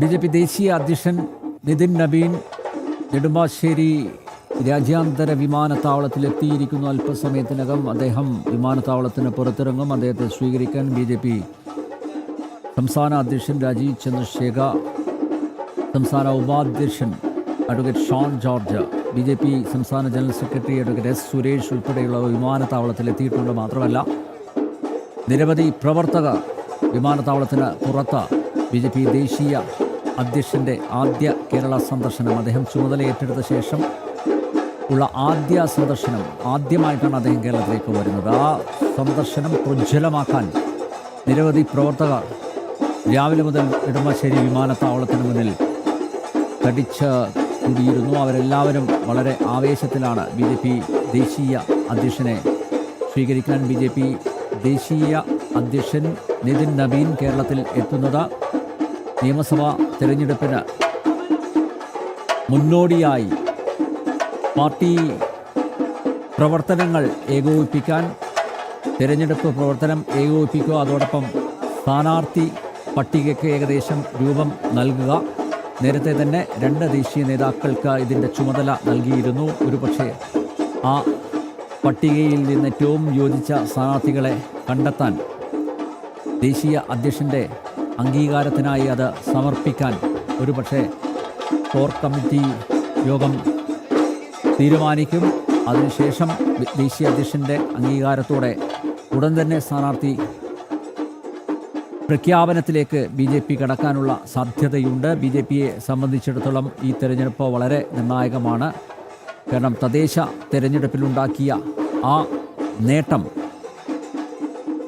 B J P ദേശീയ അധ്യക്ഷൻ നിതിൻ നബീൻ നെടുമ്പാശ്ശേരി രാജ്യാന്തര വിമാനത്താവളത്തിൽ എത്തിയിരിക്കുന്നു അല്പസമയത്തിനകം അദ്ദേഹം വിമാനത്താവളത്തിന് പുറത്തിറങ്ങും. അദ്ദേഹത്തെ സ്വീകരിക്കാൻ ബി ജെ പി സംസ്ഥാന അധ്യക്ഷൻ രാജീവ് ചന്ദ്രശേഖർ സംസ്ഥാന ഉപാധ്യക്ഷൻ advocate Shone George B J P സംസ്ഥാന general secretary advocate S Suresh ഉൾപ്പെടെയുള്ളവർ വിമാനത്താവളത്തിൽ എത്തിയിട്ടുണ്ട് മാത്രമല്ല നിരവധി പ്രവർത്തകർ വിമാനത്താവളത്തിന് പുറത്ത് ബി ജെ പി ദേശീയ അധ്യക്ഷന്റെ ആദ്യ കേരള സന്ദർശനം അദ്ദേഹം ചുമതല ഏറ്റെടുത്ത ശേഷം ഉള്ള ആദ്യ സന്ദർശനം ആദ്യമായിട്ടാണ് അദ്ദേഹം കേരളത്തിലേക്ക് വരുന്നത്. ആ സന്ദർശനം പ്രജ്വലമാക്കാൻ നിരവധി പ്രവർത്തകർ രാവിലെ മുതൽ നെടുമ്പാശ്ശേരി വിമാനത്താവളത്തിന് മുന്നിൽ തടിച്ച് കൂടിയിരുന്നു. അവരെല്ലാവരും വളരെ ആവേശത്തിലാണ് ബി ജെ പി ദേശീയ അധ്യക്ഷനെ സ്വീകരിക്കാൻ ബി ജെ പി ദേശീയ അധ്യക്ഷൻ നിതിൻ നബീൻ കേരളത്തിൽ എത്തുന്നത്. നിയമസഭാ തെരഞ്ഞെടുപ്പിന് മുന്നോടിയായി പാർട്ടി പ്രവർത്തനങ്ങൾ ഏകോപിപ്പിക്കാൻ തിരഞ്ഞെടുപ്പ് പ്രവർത്തനം ഏകോപിപ്പിക്കുക അതോടൊപ്പം സ്ഥാനാർത്ഥി പട്ടികയ്ക്ക് ഏകദേശം രൂപം നൽകുക. നേരത്തെ തന്നെ രണ്ട് ദേശീയ നേതാക്കൾക്ക് ഇതിന്റെ ചുമതല നൽകിയിരുന്നു. ഒരുപക്ഷെ ആ പട്ടികയിൽ നിന്ന് ഏറ്റവും യോജിച്ച സ്ഥാനാർത്ഥികളെ കണ്ടെത്താൻ ദേശീയ അധ്യക്ഷന്റെ അംഗീകാരത്തിനായി അത് സമർപ്പിക്കാൻ ഒരുപക്ഷെ കോർ കമ്മിറ്റി യോഗം തീരുമാനിക്കും. അതിനുശേഷം ദേശീയ അധ്യക്ഷന്റെ അംഗീകാരത്തോടെ ഉടൻ തന്നെ സ്ഥാനാർത്ഥി പ്രഖ്യാപനത്തിലേക്ക് ബി ജെ പി കടക്കാനുള്ള സാധ്യതയുണ്ട്. ബി ജെ പിയെ സംബന്ധിച്ചിടത്തോളം ഈ തെരഞ്ഞെടുപ്പ് വളരെ നിർണായകമാണ്. കാരണം തദ്ദേശ തെരഞ്ഞെടുപ്പിലുണ്ടാക്കിയ ആ നേട്ടം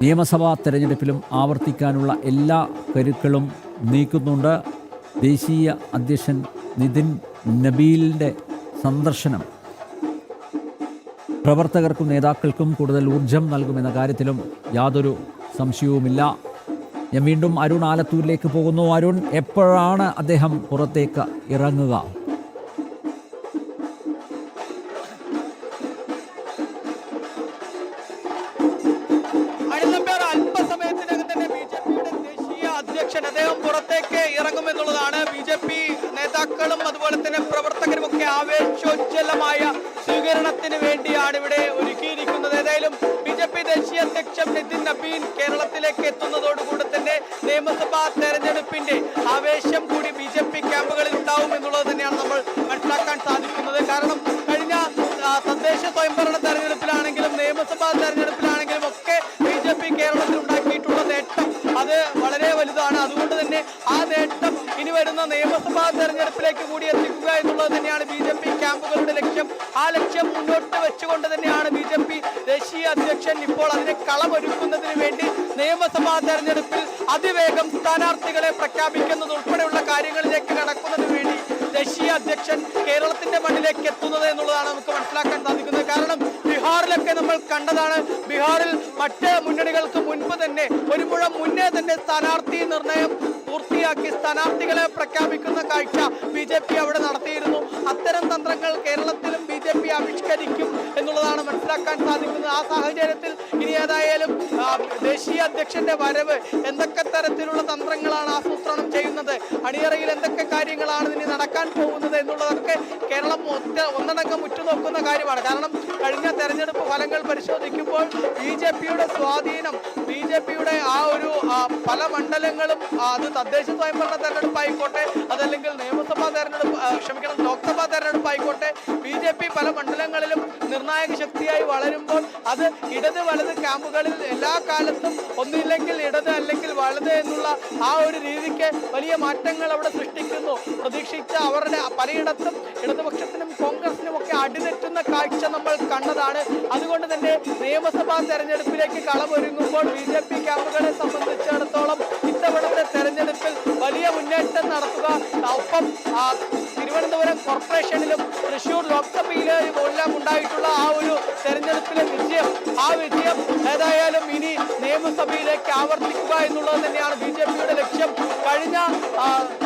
നിയമസഭാ തെരഞ്ഞെടുപ്പിലും ആവർത്തിക്കാനുള്ള എല്ലാ കരുക്കളും നീക്കുന്നുണ്ട്. ദേശീയ അധ്യക്ഷൻ നിതിൻ നബീലിന്റെ സന്ദർശനം. പ്രവർത്തകർക്കും നേതാക്കൾക്കും കൂടുതൽ ഊർജം നൽകുമെന്ന കാര്യത്തിലും യാതൊരു സംശയവുമില്ല. ഞാൻ വീണ്ടും അരുൺ ആലത്തൂരിലേക്ക് പോകുന്നു. അരുൺ എപ്പോഴാണ് അദ്ദേഹം പുറത്തേക്ക് ഇറങ്ങുക? അദ്ദേഹം പുറത്തേക്ക് ഇറങ്ങുമെന്നുള്ളതാണ് ബി ജെ പി നേതാക്കളും അതുപോലെ തന്നെ പ്രവർത്തകരും ഒക്കെ ആവേശോജ്വലമായ സ്വീകരണത്തിന് വേണ്ടിയാണ് ഇവിടെ ഒരുക്കിയിരിക്കുന്നത്. ഏതായാലും ബി ജെ പി ദേശീയ അധ്യക്ഷൻ നിതിൻ നബീൻ കേരളത്തിലേക്ക് എത്തുന്നതോടുകൂടി തന്നെ നിയമസഭാ തെരഞ്ഞെടുപ്പിന്റെ ആവേശം കൂടി ബി ജെ പി ക്യാമ്പുകളിൽ ഉണ്ടാവും എന്നുള്ളത് തന്നെയാണ് നമ്മൾ മനസ്സിലാക്കാൻ സാധിക്കുന്നത്. കാരണം കഴിഞ്ഞ തദ്ദേശ സ്വയംഭരണ തെരഞ്ഞെടുപ്പിലാണെങ്കിലും ഇനി വരുന്ന നിയമസഭാ തെരഞ്ഞെടുപ്പിലേക്ക് കൂടി എത്തിക്കുക എന്നുള്ളത് തന്നെയാണ് ബി ജെ പി ക്യാമ്പുകളുടെ ലക്ഷ്യം. ആ ലക്ഷ്യം മുന്നോട്ട് വെച്ചുകൊണ്ട് തന്നെയാണ് ബി ജെ പി ദേശീയ അധ്യക്ഷൻ ഇപ്പോൾ അതിനെ കളമൊരുക്കുന്നതിന് വേണ്ടി നിയമസഭാ തെരഞ്ഞെടുപ്പിൽ അതിവേഗം സ്ഥാനാർത്ഥികളെ പ്രഖ്യാപിക്കുന്നത് ഉൾപ്പെടെയുള്ള കാര്യങ്ങളിലേക്ക് കടക്കുന്നതിന് വേണ്ടി ദേശീയ അധ്യക്ഷൻ കേരളത്തിന്റെ മണ്ണിലേക്ക് എത്തുന്നത് എന്നുള്ളതാണ് നമുക്ക് മനസ്സിലാക്കാൻ സാധിക്കുന്നത്. കാരണം ബീഹാറിലൊക്കെ നമ്മൾ കണ്ടതാണ്. ബീഹാറിൽ മറ്റ് മുന്നണികൾക്ക് മുൻപ് തന്നെ ഒരു മുഴം മുന്നേ തന്നെ സ്ഥാനാർത്ഥി നിർണയം പൂർത്തിയാക്കി സ്ഥാനാർത്ഥികളെ പ്രഖ്യാപിക്കുന്ന കാഴ്ച ബി ജെ പി അവിടെ നടത്തിയിരുന്നു. അത്തരം തന്ത്രങ്ങൾ കേരളത്തിലും ബി ജെ പി ആവിഷ്കരിക്കും എന്നുള്ളതാണ് മനസ്സിലാക്കാൻ സാധിക്കുന്നത്. ആ സാഹചര്യത്തിൽ ഇനി ഏതായാലും ദേശീയ അധ്യക്ഷന്റെ വരവ് എന്തൊക്കെ തരത്തിലുള്ള തന്ത്രങ്ങളാണ് ആസൂത്രണം ചെയ്യുന്നത്? അണിയറയിൽ എന്തൊക്കെ കാര്യങ്ങളാണ് ഇനി നടക്കാൻ പോകുന്നത് എന്നുള്ളതൊക്കെ കേരളം ഒറ്റ ഒന്നടങ്കം ഉറ്റുനോക്കുന്ന കാര്യമാണ്. കാരണം കഴിഞ്ഞ തെരഞ്ഞെടുപ്പ് ഫലങ്ങൾ പരിശോധിക്കുമ്പോൾ ബി ജെ പിയുടെ സ്വാധീനം ബി ജെ പിയുടെ ആ ഒരു പല മണ്ഡലങ്ങളും അത് തദ്ദേശ സ്വയംഭരണ തെരഞ്ഞെടുപ്പായിക്കോട്ടെ അതല്ലെങ്കിൽ നിയമസഭാ തെരഞ്ഞെടുപ്പ് ക്ഷമിക്കണം ലോക്സഭാ തെരഞ്ഞെടുപ്പായിക്കോട്ടെ ബി ജെ പി പല മണ്ഡലങ്ങളിലും നിർണായക ശക്തിയായി വളരുമ്പോൾ അത് ഇടത് വലത് ക്യാമ്പുകളിൽ എല്ലാ കാലത്തും ഒന്നില്ലെങ്കിൽ ഇടത് അല്ലെങ്കിൽ വലത് എന്നുള്ള ആ ഒരു രീതിക്ക് വലിയ മാറ്റങ്ങൾ അവിടെ സൃഷ്ടിക്കുന്നു. പ്രതീക്ഷിച്ച അവരുടെ പലയിടത്തും ഇടതുപക്ഷത്തിനും കോൺഗ്രസിനും ഒക്കെ അടിതെറ്റുന്ന കാഴ്ച നമ്മൾ കണ്ടതാണ്. അതുകൊണ്ട് തന്നെ നിയമസഭാ തെരഞ്ഞെടുപ്പിലേക്ക് കളമൊരുങ്ങുമ്പോൾ ബി ജെ പി ക്യാമ്പുകളെ സംബന്ധിച്ചിടത്തോളം ഇത്തവണത്തെ തെരഞ്ഞെടുപ്പിൽ വലിയ മുന്നേറ്റം നടത്തുക. ഒപ്പം തിരുവനന്തപുരം കോർപ്പറേഷനിലും തൃശൂർ ലോക്സഭയിലും എല്ലാം ഉണ്ടായിട്ടുള്ള ആ ഒരു തെരഞ്ഞെടുപ്പിലെ വിജയം ആ വിജയം ഏതായാലും നിയമസഭയിലേക്ക് ആവർത്തിക്കുക എന്നുള്ളത് തന്നെയാണ് ബി ജെ പിയുടെ ലക്ഷ്യം. കഴിഞ്ഞ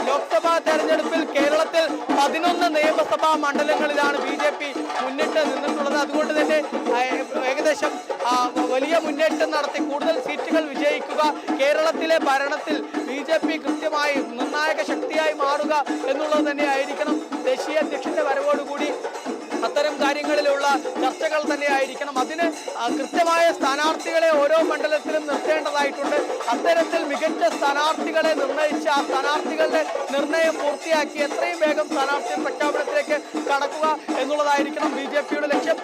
ലോക്സഭാ തെരഞ്ഞെടുപ്പിൽ കേരളത്തിൽ പതിനൊന്ന് നിയമസഭാ മണ്ഡലങ്ങളിലാണ് ബി ജെ പി മുന്നിട്ട് നിന്നിട്ടുള്ളത്. അതുകൊണ്ട് തന്നെ ഏകദേശം വലിയ മുന്നേറ്റം നടത്തി കൂടുതൽ സീറ്റുകൾ വിജയിക്കുക കേരളത്തിലെ ഭരണത്തിൽ ബി ജെ പി കൃത്യമായി നിർണായക ശക്തിയായി മാറുക എന്നുള്ളത് തന്നെയായിരിക്കണം ദേശീയ അധ്യക്ഷന്റെ വരവോടുകൂടി. അത്തരം കാര്യങ്ങളിലുള്ള ചർച്ചകൾ തന്നെയായിരിക്കണം. അതിന് കൃത്യമായ സ്ഥാനാർത്ഥികളെ ഓരോ മണ്ഡലത്തിലും നിർത്തേണ്ടതായിട്ടുണ്ട്. അത്തരത്തിൽ മികച്ച സ്ഥാനാർത്ഥികളെ നിർണയിച്ച ആ സ്ഥാനാർത്ഥികളുടെ നിർണയം പൂർത്തിയാക്കി എത്രയും വേഗം സ്ഥാനാർത്ഥി പ്രഖ്യാപനത്തിലേക്ക് കടക്കുക എന്നുള്ളതായിരിക്കണം ബി ലക്ഷ്യം.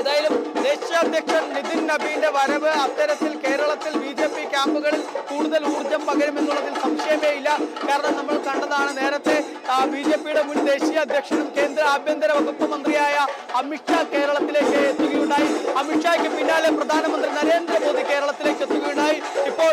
ഏതായാലും ദേശീയ അധ്യക്ഷൻ നിതിൻ നബീന്റെ വരവ് അത്തരത്തിൽ കേരളത്തിൽ ബി ജെ പി ക്യാമ്പുകളിൽ കൂടുതൽ ഊർജം പകരുമെന്നുള്ളതിൽ സംശയമേ ഇല്ല. കാരണം നമ്മൾ കണ്ടതാണ് നേരത്തെ ബി ജെ പിയുടെ മുൻ ദേശീയ അധ്യക്ഷനും കേന്ദ്ര ആഭ്യന്തര വകുപ്പ് മന്ത്രിയായ അമിത്ഷാ കേരളത്തിലേക്ക് എത്തുകയുണ്ടായി. അമിത്ഷായ്ക്ക് പിന്നാലെ പ്രധാനമന്ത്രി നരേന്ദ്രമോദി കേരളത്തിലേക്ക് എത്തുകയുണ്ടായി. ഇപ്പോൾ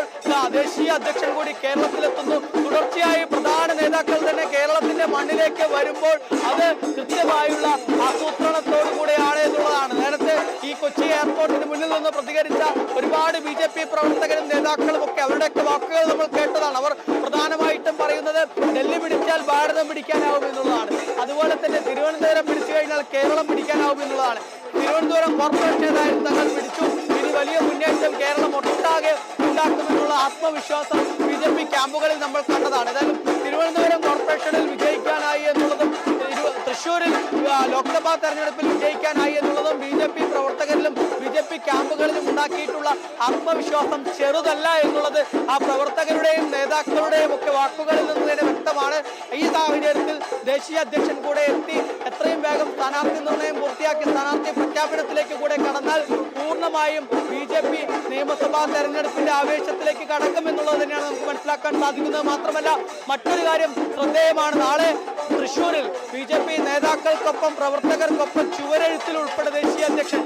ദേശീയ അധ്യക്ഷൻ കൂടി കേരളത്തിലെത്തുന്നു. തുടർച്ചയായി പ്രധാന നേതാക്കൾ തന്നെ കേരളത്തിന്റെ മണ്ണിലേക്ക് വരുമ്പോൾ അത് കൃത്യമായുള്ള ആസൂത്രണത്തോടു കൂടെയാണ് എന്നുള്ളതാണ്. നേരത്തെ ഈ കൊച്ചി എയർപോർട്ടിന് മുന്നിൽ നിന്ന് പ്രതികരിച്ച ഒരുപാട് ബി ജെ പി പ്രവർത്തകരും നേതാക്കളും ഒക്കെ അവരുടെയൊക്കെ വാക്കുകൾ നമ്മൾ കേട്ടതാണ്. അവർ പ്രധാനമായിട്ടും പറയുന്നത് ഡൽഹി പിടിച്ചാൽ ഭാരതം പിടിക്കാനാവും എന്നുള്ളതാണ്. അതുപോലെ തന്നെ തിരുവനന്തപുരം പിടിച്ചു കഴിഞ്ഞാൽ കേരളം പിടിക്കാനാവും എന്നുള്ളതാണ്. തിരുവനന്തപുരം കോർപ്പറേഷൻ ഏതായാലും തങ്ങൾ പിടിച്ചു. ഇനി വലിയ മുന്നേറ്റം കേരളം ഒട്ടാകെ ഉണ്ടാക്കുമെന്നുള്ള ആത്മവിശ്വാസം ബി ജെ പി ക്യാമ്പുകളിൽ നമ്മൾ കണ്ടതാണ്. ഏതായാലും തിരുവനന്തപുരം കോർപ്പറേഷനിൽ വിജയിക്കാനായി എന്നുള്ളതും തൃശ്ശൂരിൽ ലോക്സഭാ തെരഞ്ഞെടുപ്പിൽ വിജയിക്കാനായി എന്നുള്ളതും ബി ജെ പി പ്രവർത്തകരിലും ബി ജെ പി ക്യാമ്പുകളിലും ഉണ്ടാക്കിയിട്ടുള്ള ആത്മവിശ്വാസം ചെറുതല്ല എന്നുള്ളത് ആ പ്രവർത്തകരുടെയും നേതാക്കളുടെയും ഒക്കെ വാക്കുകളിൽ നിന്ന് തന്നെ വ്യക്തമാണ്. ഈ സാഹചര്യത്തിൽ ദേശീയ അധ്യക്ഷൻ കൂടെ എത്തി എത്രയും വേഗം സ്ഥാനാർത്ഥി നിർണയം പൂർത്തിയാക്കി സ്ഥാനാർത്ഥി പ്രഖ്യാപനത്തിലേക്ക് കൂടെ കടന്നാൽ പൂർണമായും ബി ജെ പി നിയമസഭാ തെരഞ്ഞെടുപ്പിന്റെ ആവേശത്തിലേക്ക് കടക്കുമെന്നുള്ളത് തന്നെയാണ് നമുക്ക് മനസ്സിലാക്കാൻ സാധിക്കുന്നത്. മാത്രമല്ല മറ്റൊരു കാര്യം ശ്രദ്ധേയമാണ്. നാളെ തൃശൂരിൽ ബി ജെ പി നേതാക്കൾക്കൊപ്പം പ്രവർത്തകർക്കൊപ്പം ചുവരെഴുത്തിൽ ഉൾപ്പെടെ ദേശീയ അധ്യക്ഷൻ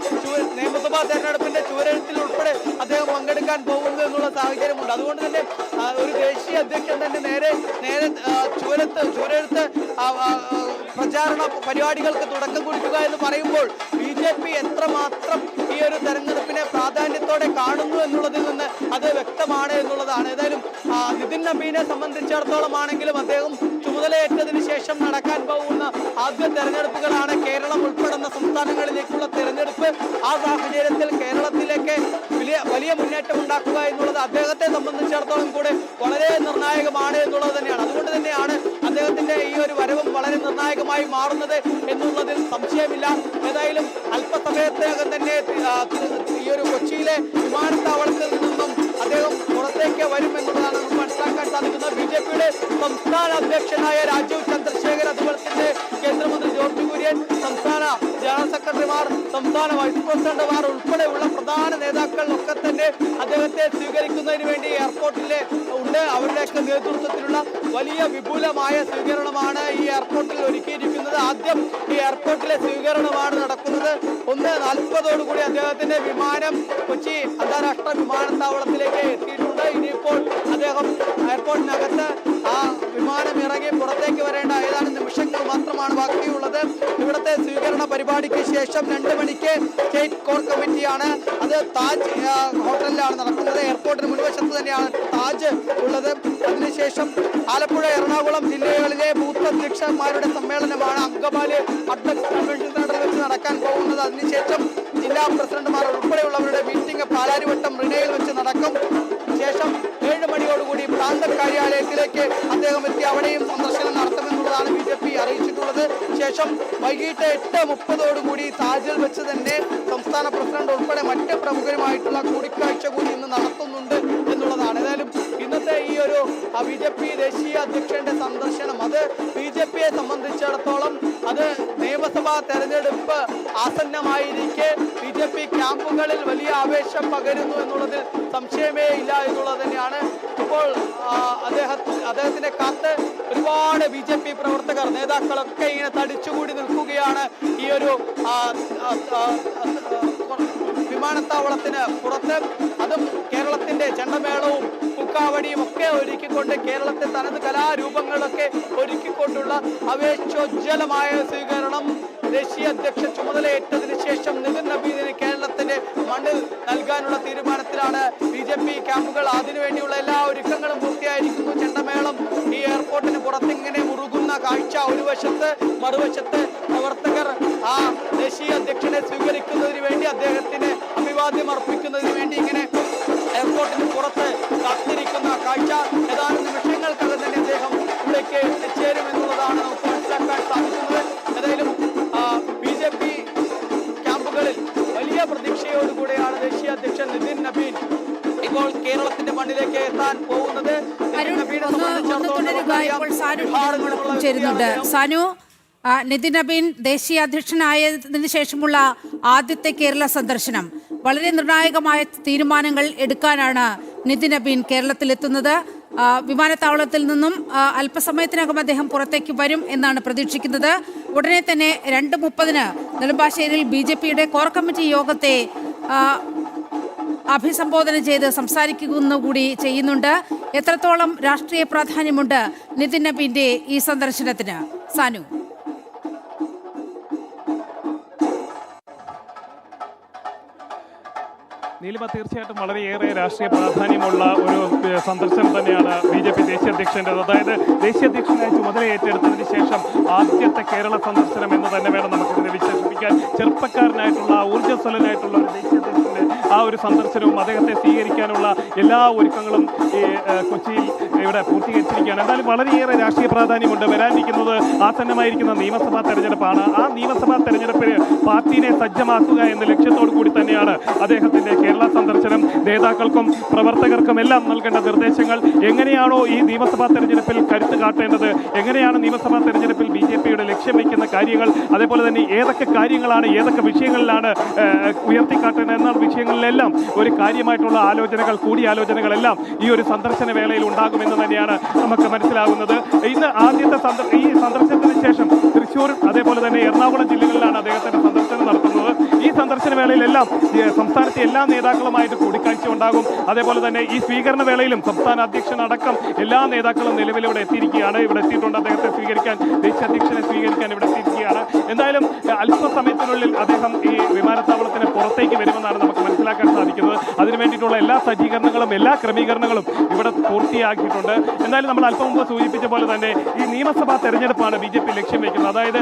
നിയമസഭാ തെരഞ്ഞെടുപ്പിന്റെ ചുവരെഴുത്തിൽ ഉൾപ്പെടെ അദ്ദേഹം പങ്കെടുക്കാൻ പോകുന്നു എന്നുള്ള സാഹചര്യമുണ്ട്. അതുകൊണ്ട് തന്നെ ഒരു ദേശീയ അധ്യക്ഷൻ തന്നെ നേരെ നേരെ ആ, ചുവരത്ത് പ്രചാരണ പരിപാടികൾക്ക് തുടക്കം കുറിക്കുക എന്ന് പറയുമ്പോൾ ബി ജെ പി എത്രമാത്രം ഈ ഒരു തെരഞ്ഞെടുപ്പിനെ പ്രാധാന്യത്തോടെ കാണുന്നു എന്നുള്ളതിൽ നിന്ന് അത് വ്യക്തമാണ് എന്നുള്ളതാണ്. ഏതായാലും നിതിൻ നബീനെ സംബന്ധിച്ചിടത്തോളം ആണെങ്കിലും അദ്ദേഹം ചുമതലയേറ്റതിന് ശേഷം നടക്കാൻ പോകുന്ന ആദ്യ തെരഞ്ഞെടുപ്പുകളാണ് കേരളം ഉൾപ്പെടുന്ന സംസ്ഥാനങ്ങളിലേക്കുള്ള തെരഞ്ഞെടുപ്പ്. ആ സാഹചര്യത്തിൽ കേരളത്തിലേക്ക് വലിയ വലിയ മുന്നേറ്റം ഉണ്ടാക്കുക എന്നുള്ളത് അദ്ദേഹത്തെ സംബന്ധിച്ചിടത്തോളം കൂടെ വളരെ നിർണായകമാണ് എന്നുള്ളത് തന്നെയാണ്. അതുകൊണ്ട് തന്നെയാണ് ഒരു വരവും വളരെ നിർണായകമായി മാറുന്നത് എന്നുള്ളതിൽ സംശയമില്ല. ഏതായാലും അല്പസമയത്തിനകം തന്നെ ഈ ഒരു കൊച്ചിയിലെ വിമാനത്താവളത്തിൽ നിന്നും അദ്ദേഹം പുറത്തേക്ക് വരും എന്നുള്ളതാണ് നമുക്ക് മനസ്സിലാക്കാൻ സാധിക്കുന്നത്. ബി ജെ പിയുടെ സംസ്ഥാന അധ്യക്ഷനായ രാജീവ് ചന്ദ്രശേഖർ അതുപോലെ തന്നെ കേന്ദ്രമന്ത്രി ജോർജ് കുര്യൻ സംസ്ഥാന ജനറൽ സെക്രട്ടറിമാർ സംസ്ഥാന വൈസ് പ്രസിഡന്റുമാർ ഉൾപ്പെടെയുള്ള പ്രധാന നേതാക്കൾ ഒക്കെ തന്നെ അദ്ദേഹത്തെ സ്വീകരിക്കുന്നതിന് വേണ്ടി എയർപോർട്ടിലെ ഉണ്ട്. അവരുടെയൊക്കെ നേതൃത്വത്തിലുള്ള വലിയ വിപുലമായ സ്വീകരണമാണ് ഈ എയർപോർട്ടിൽ ഒരുക്കിയിരിക്കുന്നത്. ആദ്യം ഈ എയർപോർട്ടിലെ സ്വീകരണമാണ് നടക്കുന്നത്. ഒന്ന് നാൽപ്പതോടുകൂടി അദ്ദേഹത്തിന്റെ വിമാനം കൊച്ചി അന്താരാഷ്ട്ര വിമാനത്താവളത്തിലേക്ക് എത്തിയിട്ടുണ്ട്. ഇനിയിപ്പോൾ അദ്ദേഹം എയർപോർട്ടിനകത്ത് ആ വിമാനം ഇറങ്ങി പുറത്തേക്ക് വരേണ്ട ഏതാനും നിമിഷങ്ങൾ മാത്രമാണ് ബാക്കിയുള്ളത്. ഇവിടുത്തെ സ്വീകരണ പരിപാടിക്ക് ശേഷം രണ്ട് മണിക്ക് സ്റ്റേറ്റ് കോർ കമ്മിറ്റിയാണ്. അത് താജ് ഹോട്ടലിലാണ് നടക്കുന്നത്. എയർപോർട്ടിന് മുൻവശത്ത് തന്നെയാണ് താജ് ഉള്ളത്. അതിനുശേഷം ആലപ്പുഴ എറണാകുളം ജില്ലകളിലെ ബൂത്ത് അധ്യക്ഷന്മാരുടെ സമ്മേളനമാണ് അങ്കമാലി അഡ്വക്സ് വെച്ച് നടക്കാൻ പോകുന്നത്. അതിനുശേഷം ജില്ലാ പ്രസിഡന്റുമാർ ഉൾപ്പെടെയുള്ളവരുടെ മീറ്റിംഗ് പാലാരിവട്ടം റിനയിൽ വെച്ച് നടക്കും. ശേഷം ഏഴ് മണിയോടുകൂടി പ്രാന്ത കാര്യാലയത്തിലേക്ക് അദ്ദേഹം എത്തി. അവിടെയും സന്ദർശനം നടത്തുമെന്നുള്ളതാണ് ബി ജെ പി അറിയിച്ചിട്ടുള്ളത്. ശേഷം വൈകിട്ട് എട്ട് മുപ്പതോടുകൂടി താജിൽ വെച്ച് തന്നെ സംസ്ഥാന പ്രസിഡന്റ് ഉൾപ്പെടെ മറ്റ് പ്രമുഖരുമായിട്ടുള്ള കൂടിക്കാഴ്ച കൂടി ഇന്ന് നടത്തുന്നുണ്ട് എന്നുള്ളതാണ് ഇന്നത്തെ ഈ ഒരു ബി ജെ പി ദേശീയ അധ്യക്ഷന്റെ സന്ദർശനം അത് ബി ജെ പിയെ സംബന്ധിച്ചിടത്തോളം അത് നിയമസഭാ തെരഞ്ഞെടുപ്പ് ആസന്നമായിരിക്കെ ബി ജെ പി ക്യാമ്പുകളിൽ വലിയ ആവേശം പകരുന്നു എന്നുള്ളതിൽ സംശയമേ ഇല്ല എന്നുള്ളത് തന്നെയാണ് ഇപ്പോൾ അദ്ദേഹം അദ്ദേഹത്തിനെ കാത്ത് ഒരുപാട് ബി ജെ പി പ്രവർത്തകർ നേതാക്കളൊക്കെ ഇങ്ങനെ തടിച്ചുകൂടി നിൽക്കുകയാണ് ഈ ഒരു വിമാനത്താവളത്തിന് പുറത്ത് അതും കേരളത്തിന്റെ ചെണ്ടമേളവും കുക്കാവടിയും ഒക്കെ ഒരുക്കിക്കൊണ്ട് കേരളത്തെ തനത് കലാരൂപങ്ങളൊക്കെ ഒരുക്കിക്കൊണ്ടുള്ള അവേശോജ്വലമായ സ്വീകരണം ദേശീയ അധ്യക്ഷ ചുമതലയേറ്റതിനു ശേഷം നിതിൻ നബീദിന് കേരളത്തിന്റെ മണ്ണിൽ നൽകാനുള്ള തീരുമാനത്തിലാണ് ബി ജെ പി ക്യാമ്പുകൾ. അതിനുവേണ്ടിയുള്ള എല്ലാ ഒരുക്കങ്ങളും പൂർത്തിയായിരിക്കുന്നു. ചെണ്ടമേളം ഈ എയർപോർട്ടിന് പുറത്തിങ്ങനെ മുറുകുന്ന കാഴ്ച ഒരു വശത്ത് മറുവശത്ത് പ്രവർത്തകർ ആ ദേശീയ അധ്യക്ഷനെ സ്വീകരിക്കുന്നതിന് വേണ്ടി അദ്ദേഹത്തിന് അഭിവാദ്യം അർപ്പിക്കുന്നതിന് വേണ്ടി ഇങ്ങനെ ബീഹാറിൽ എത്താൻ പോകുന്നത് ചേരുന്നുണ്ട് സാനു നിതിൻ നബീൻ ദേശീയ അധ്യക്ഷനായതിനു ശേഷമുള്ള ആദ്യത്തെ കേരള സന്ദർശനം. വളരെ നിർണായകമായ തീരുമാനങ്ങൾ എടുക്കാനാണ് നിതിൻ നബീൻ കേരളത്തിലെത്തുന്നത്. വിമാനത്താവളത്തിൽ നിന്നും അല്പസമയത്തിനകം അദ്ദേഹം പുറത്തേക്ക് വരും എന്നാണ് പ്രതീക്ഷിക്കുന്നത്. ഉടനെ തന്നെ രണ്ട് മുപ്പതിന് നെടുമ്പാശ്ശേരിയിൽ ബി ജെ പിയുടെ കോർ കമ്മിറ്റി യോഗത്തെ അഭിസംബോധന ചെയ്ത് സംസാരിക്കുന്ന കൂടി ചെയ്യുന്നുണ്ട്. എത്രത്തോളം രാഷ്ട്രീയ പ്രാധാന്യമുണ്ട് നിതിൻ നബിന്റെ ഈ സന്ദർശനത്തിന്? സാനു. നീലിമ തീർച്ചയായിട്ടും വളരെയേറെ രാഷ്ട്രീയ പ്രാധാന്യമുള്ള ഒരു സന്ദർശനം തന്നെയാണ് ബി ജെ പി ദേശീയ അധ്യക്ഷന്റെ അതായത് ദേശീയ അധ്യക്ഷനായി ചുമതല ഏറ്റെടുത്തതിന് ശേഷം ആദ്യത്തെ കേരള സന്ദർശനം എന്ന് തന്നെ വേണം നമുക്കിതിനെ വിശേഷിപ്പിക്കാൻ. ചെറുപ്പക്കാരനായിട്ടുള്ള ഊർജസ്വലനായിട്ടുള്ള ഒരു ദേശീയ അധ്യക്ഷന്റെ ആ ഒരു സന്ദർശനവും അദ്ദേഹത്തെ സ്വീകരിക്കാനുള്ള എല്ലാ ഒരുക്കങ്ങളും ഈ കൊച്ചിയിൽ ഇവിടെ പൂർത്തീകരിച്ചിരിക്കുകയാണ്. എന്നാലും വളരെയേറെ രാഷ്ട്രീയ പ്രാധാന്യമുണ്ട്. വരാനിരിക്കുന്നത് ആസന്നമായിരിക്കുന്ന നിയമസഭാ തെരഞ്ഞെടുപ്പാണ്. ആ നിയമസഭാ തെരഞ്ഞെടുപ്പിന് പാർട്ടിയെ സജ്ജമാക്കുക എന്ന ലക്ഷ്യത്തോടു കൂടി തന്നെയാണ് അദ്ദേഹത്തിന്റെ കേരള സന്ദർശനം നേതാക്കൾക്കും പ്രവർത്തകർക്കും എല്ലാം നൽകേണ്ട നിർദ്ദേശങ്ങൾ എങ്ങനെയാണോ ഈ നിയമസഭാ തെരഞ്ഞെടുപ്പിൽ കരുത്ത് കാട്ടേണ്ടത്? എങ്ങനെയാണ് നിയമസഭാ തെരഞ്ഞെടുപ്പിൽ ബി ജെ പിയുടെ ലക്ഷ്യം വയ്ക്കുന്ന കാര്യങ്ങൾ? അതേപോലെ തന്നെ ഏതൊക്കെ കാര്യങ്ങളാണ് ഏതൊക്കെ വിഷയങ്ങളിലാണ് ഉയർത്തിക്കാട്ടേണ്ടത് എന്ന വിഷയങ്ങളിലെല്ലാം ഒരു കാര്യമായിട്ടുള്ള ആലോചനകൾ കൂടിയാലോചനകളെല്ലാം ഈ ഒരു സന്ദർശന വേളയിൽ ഉണ്ടാകുമെന്ന് തന്നെയാണ് നമുക്ക് മനസ്സിലാകുന്നത് ഇന്ന് ആദ്യത്തെ ഈ സന്ദർശനത്തിന് ശേഷം തൃശ്ശൂർ അതേപോലെ തന്നെ എറണാകുളം ജില്ലകളിലാണ് അദ്ദേഹത്തിന്റെ സന്ദർശനം നടത്തുന്നത്. സന്ദർശന വേളയിലെല്ലാം സംസ്ഥാനത്തെ എല്ലാ നേതാക്കളുമായിട്ട് കൂടിക്കാഴ്ച ഉണ്ടാകും. അതേപോലെ തന്നെ ഈ സ്വീകരണ വേളയിലും സംസ്ഥാന അധ്യക്ഷൻ അധ്യക്ഷനടക്കം എല്ലാ നേതാക്കളും നിലവിൽ ഇവിടെ എത്തിയിരിക്കുകയാണ്. ഇവിടെ എത്തിയിട്ടുണ്ട് അദ്ദേഹത്തെ സ്വീകരിക്കാൻ ദേശീയ അധ്യക്ഷനെ സ്വീകരിക്കാൻ ഇവിടെ എത്തിയിരിക്കുകയാണ്. എന്തായാലും അല്പസമയത്തിനുള്ളിൽ അദ്ദേഹം ഈ വിമാനത്താവളത്തിന് പുറത്തേക്ക് വരുമെന്നാണ് നമുക്ക് മനസ്സിലാക്കാൻ സാധിക്കുന്നത്. അതിനു വേണ്ടിയിട്ടുള്ള എല്ലാ സജ്ജീകരണങ്ങളും എല്ലാ ക്രമീകരണങ്ങളും ഇവിടെ പൂർത്തിയാക്കിയിട്ടുണ്ട്. എന്നാലും നമ്മൾ അല്പം മുമ്പ് സൂചിപ്പിച്ച പോലെ തന്നെ ഈ നിയമസഭാ തെരഞ്ഞെടുപ്പാണ് ബി ജെ പി ലക്ഷ്യം വയ്ക്കുന്നത് അതായത്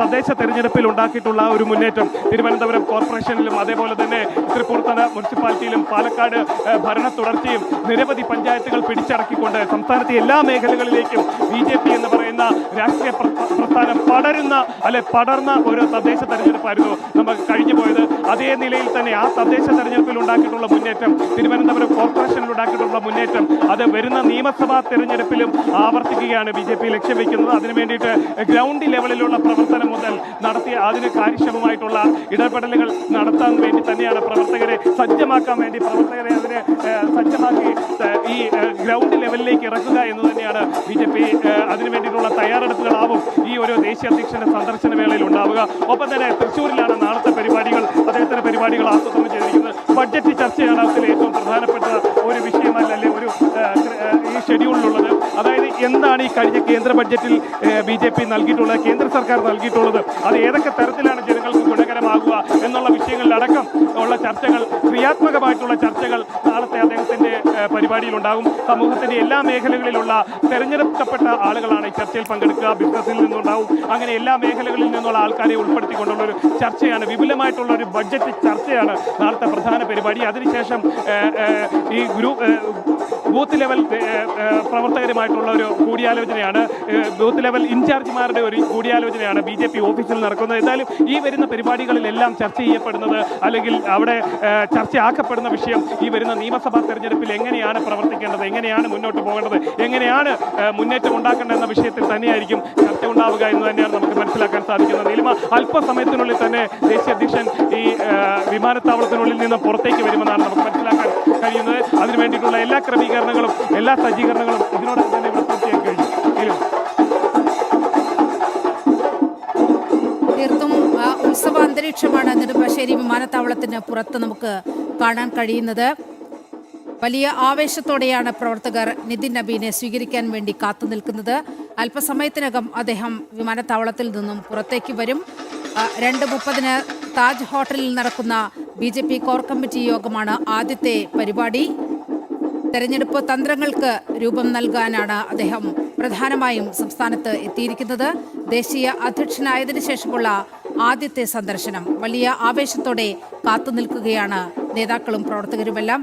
തദ്ദേശ തെരഞ്ഞെടുപ്പിൽ ഉണ്ടാക്കിയിട്ടുള്ള ഒരു മുന്നേറ്റം തിരുവനന്തപുരം കോർപ്പറേഷനിലും അതേപോലെ തന്നെ തൃപ്പൂർത്തല മുനിസിപ്പാലിറ്റിയിലും പാലക്കാട് ഭരണ തുടർച്ചയും നിരവധി പഞ്ചായത്തുകൾ പിടിച്ചടക്കിക്കൊണ്ട് സംസ്ഥാനത്തെ എല്ലാ മേഖലകളിലേക്കും ബി ജെ പി എന്ന് പറയുന്ന രാഷ്ട്രീയ പ്രസ്ഥാനം പടരുന്ന അല്ലെ പടർന്ന ഒരു തദ്ദേശ തെരഞ്ഞെടുപ്പായിരുന്നു നമുക്ക് കഴിഞ്ഞു പോയത്. അതേ നിലയിൽ തന്നെ ആ തദ്ദേശ തെരഞ്ഞെടുപ്പിൽ ഉണ്ടാക്കിയിട്ടുള്ള മുന്നേറ്റം തിരുവനന്തപുരം കോർപ്പറേഷനിൽ ഉണ്ടാക്കിയിട്ടുള്ള മുന്നേറ്റം അത് വരുന്ന നിയമസഭാ തെരഞ്ഞെടുപ്പിലും ആവർത്തിക്കുകയാണ് ബി ജെ പി ലക്ഷ്യം വയ്ക്കുന്നത് അതിനു വേണ്ടിയിട്ട് ഗ്രൗണ്ട് ലെവലിലുള്ള പ്രവർത്തനം മുതൽ നടത്തിയ അതിന് കാര്യക്ഷമമായിട്ടുള്ള ഇടപെടലുകൾ നടത്താൻ വേണ്ടി തന്നെയാണ് പ്രവർത്തകരെ സജ്ജമാക്കാൻ വേണ്ടി പ്രവർത്തകരെ അതിനെ സജ്ജമാക്കി ഈ ഗ്രൗണ്ട് ലെവലിലേക്ക് ഇറക്കുക എന്ന് തന്നെയാണ് ബി ജെ പി അതിനു വേണ്ടിയിട്ടുള്ള തയ്യാറെടുപ്പുകളാവും ഈ ഒരു ദേശീയ അധ്യക്ഷന്റെ സന്ദർശന വേളയിൽ ഉണ്ടാവുക. ഒപ്പം തന്നെ തൃശ്ശൂരിലാണ് നാളത്തെ പരിപാടികൾ അദ്ദേഹത്തിന്റെ പരിപാടികൾ ആസൂത്രണം ചെയ്തിരിക്കുന്നത്. ബഡ്ജറ്റ് ചർച്ചയാണ് അതിൽ ഏറ്റവും പ്രധാനപ്പെട്ട ഒരു വിഷയമല്ല ഒരു ഈ ഷെഡ്യൂളിലുള്ളത് അതായത് എന്താണ് ഈ കഴിഞ്ഞ കേന്ദ്ര ബഡ്ജറ്റിൽ ബി ജെ പി നൽകിയിട്ടുള്ളത് കേന്ദ്ര സർക്കാർ നൽകിയിട്ടുള്ളത് അത് ഏതൊക്കെ തരത്തിലാണ് ജനങ്ങൾക്ക് ഗുണകരമാകുക എന്നുള്ള വിഷയങ്ങളിലടക്കം ഉള്ള ചർച്ചകൾ ക്രിയാത്മകമായിട്ടുള്ള ചർച്ചകൾ നാളത്തെ അദ്ദേഹത്തിന്റെ പരിപാടിയിലുണ്ടാകും. സമൂഹത്തിന്റെ എല്ലാ മേഖലകളിലുള്ള തെരഞ്ഞെടുക്കപ്പെട്ട ആളുകളാണ് ഈ ചർച്ചയിൽ പങ്കെടുക്കുക. ബിസിനസ്സിൽ നിന്നുണ്ടാവും. അങ്ങനെ എല്ലാ മേഖലകളിൽ നിന്നുള്ള ആൾക്കാരെ ഉൾപ്പെടുത്തിക്കൊണ്ടുള്ള ഒരു ചർച്ചയാണ്. വിപുലമായിട്ടുള്ള ഒരു ബഡ്ജറ്റ് ചർച്ചയാണ് നാളത്തെ പ്രധാന പരിപാടി. അതിനുശേഷം ഈ ഗ്രൂപ്പ് ബൂത്ത് ലെവൽ പ്രവർത്തകരുമായിട്ടുള്ള ഒരു കൂടിയാലോചനയാണ്. ബൂത്ത് ലെവൽ ഇൻചാർജിമാരുടെ ഒരു കൂടിയാലോചനയാണ് ബി ജെ പി ഓഫീസിൽ നടക്കുന്നത്. എന്തായാലും ഈ വരുന്ന പരിപാടികളിലെല്ലാം ചർച്ച ചെയ്യപ്പെടുന്നത് അല്ലെങ്കിൽ അവിടെ ചർച്ചയാക്കപ്പെടുന്ന വിഷയം ഈ വരുന്ന നിയമസഭാ തെരഞ്ഞെടുപ്പിൽ എങ്ങനെയാണ് പ്രവർത്തിക്കേണ്ടത് എങ്ങനെയാണ് മുന്നോട്ട് പോകേണ്ടത് എങ്ങനെയാണ് മുന്നേറ്റം ഉണ്ടാക്കേണ്ടത് എന്ന വിഷയത്തിൽ തന്നെയായിരിക്കും ചർച്ച ഉണ്ടാവുക എന്ന് തന്നെയാണ് നമുക്ക് മനസ്സിലാക്കാൻ സാധിക്കുന്നത്. നീലിമ അല്പസമയത്തിനുള്ളിൽ തന്നെ ദേശീയ അധ്യക്ഷൻ ഈ വിമാനത്താവളത്തിനുള്ളിൽ നിന്ന് പുറത്തേക്ക് വരുമെന്നാണ് നമുക്ക് മനസ്സിലാക്കാൻ കഴിയുന്നത്. അതിനു വേണ്ടിയിട്ടുള്ള എല്ലാ ക്രമീകരണങ്ങളും എല്ലാ സജ്ജീകരണങ്ങളും ഇതിനോടൊപ്പം തന്നെ ഇവിടെ പൂർത്തിയാക്കി കഴിഞ്ഞു. തീർത്തും അന്തരീക്ഷമാണ് നെടുമ്പാശ്ശേരി വിമാനത്താവളത്തിന് പുറത്ത് നമുക്ക് കാണാൻ കഴിയുന്നത്. വലിയ ആവേശത്തോടെയാണ് പ്രവർത്തകർ നിതിൻ നബീനെ സ്വീകരിക്കാൻ വേണ്ടി കാത്തു നിൽക്കുന്നത്. അല്പസമയത്തിനകം അദ്ദേഹം വിമാനത്താവളത്തിൽ നിന്നും പുറത്തേക്ക് വരും. രണ്ട് മുപ്പതിന് താജ് ഹോട്ടലിൽ നടക്കുന്ന B J P core committee യോഗമാണ് ആദ്യത്തെ പരിപാടി. തെരഞ്ഞെടുപ്പ് തന്ത്രങ്ങൾക്ക് രൂപം നൽകാനാണ് അദ്ദേഹം പ്രധാനമായും സംസ്ഥാനത്ത് എത്തിയിരിക്കുന്നത്. ദേശീയ അധ്യക്ഷനായതിനു ശേഷമുള്ള ആദ്യത്തെ സന്ദർശനം. വലിയ ആവേശത്തോടെ കാത്തുനിൽക്കുകയാണ് നേതാക്കളും പ്രവർത്തകരുമെല്ലാം.